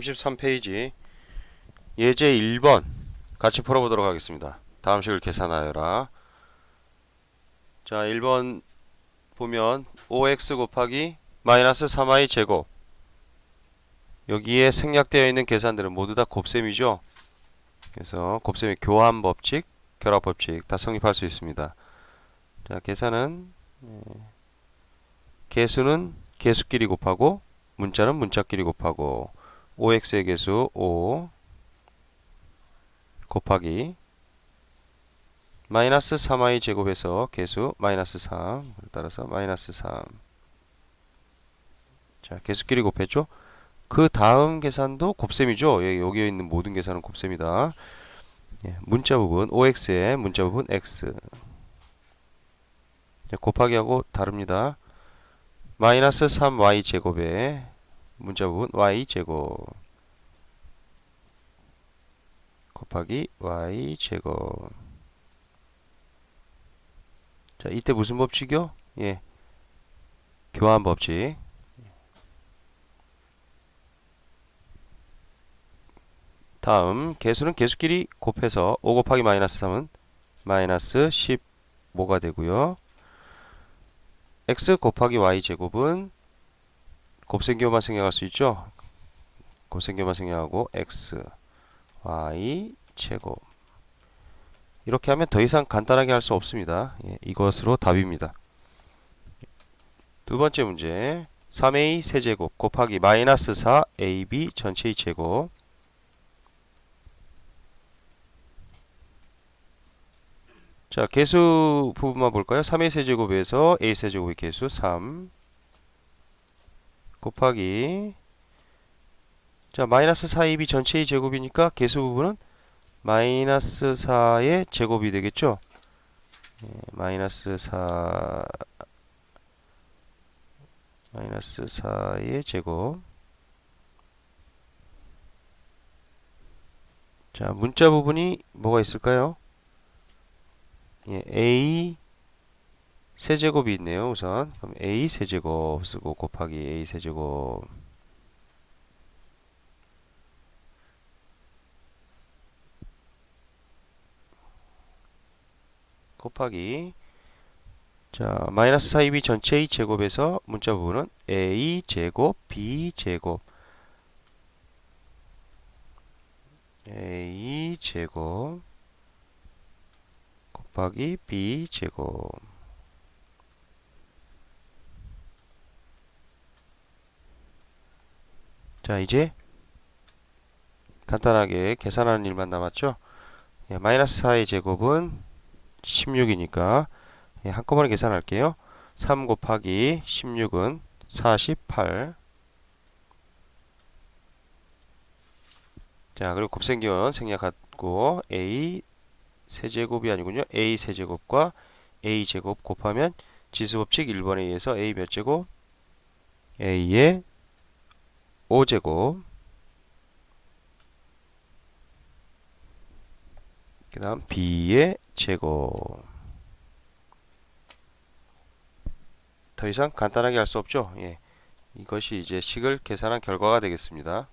33페이지 예제 1번 같이 풀어보도록 하겠습니다. 다음 식을 계산하여라. 자, 1번 보면 5x 곱하기 마이너스 3y 제곱 여기에 생략되어 있는 계산들은 모두 다 곱셈이죠. 그래서 곱셈의 교환 법칙, 결합 법칙 다 성립할 수 있습니다. 자, 계산은 예, 개수는 개수끼리 곱하고 문자는 문자끼리 곱하고 5x의 개수 5 곱하기 마이너스 3y 제곱에서 개수 마이너스 3 따라서 마이너스 3 자, 개수끼리 곱했죠? 그 다음 계산도 곱셈이죠? 예, 여기에 있는 모든 계산은 곱셈이다. 예, 문자 부분 5x에 문자 부분 x 예, 곱하기 하고 다릅니다. 마이너스 3y 제곱에 문자 부분 y 제곱 곱하기 y 제곱. 자 이때 무슨 법칙이요? 예. 교환 법칙. 다음 개수는 개수끼리 곱해서 5 곱하기 마이너스 3은 마이너스 15가 되고요. X 곱하기 y 제곱은 곱셈교만 생략할 수 있죠. 곱셈교만 생략하고 x, y 제곱 이렇게 하면 더 이상 간단하게 할 수 없습니다. 예, 이것으로 답입니다. 두 번째 문제 3a 세제곱 곱하기 마이너스 4ab 전체의 제곱 자 개수 부분만 볼까요? 3a 세제곱에서 a 세제곱의 개수 3 곱하기. 자 마이너스 4입이 전체의 제곱이니까 개수 부분은 마이너스 4의 제곱이 되겠죠? 예, 마이너스 4 마이너스 4의 제곱. 자 문자 부분이 뭐가 있을까요? 예, a 세제곱이 있네요 우선. 그럼 a 세제곱 쓰고 곱하기 a 세제곱. 곱하기. 자 마이너스 4입이 전체 의 제곱에서 문자 부분은 a 제곱 b 제곱. A 제곱 곱하기 b 제곱 자 이제 간단하게 계산하는 일만 남았죠 예, 마이너스 4의 제곱은 16이니까 예, 한꺼번에 계산할게요 3 곱하기 16은 48 자, 그리고 곱셈기원 생략하고 a 세제곱이 아니군요. a 세제곱과 a 제곱 곱하면 지수법칙 1번에 의해서 a 몇 제곱? a의 5제곱 그 다음 b의 제곱 더 이상 간단하게 할 수 없죠. 예. 이것이 이제 식을 계산한 결과가 되겠습니다.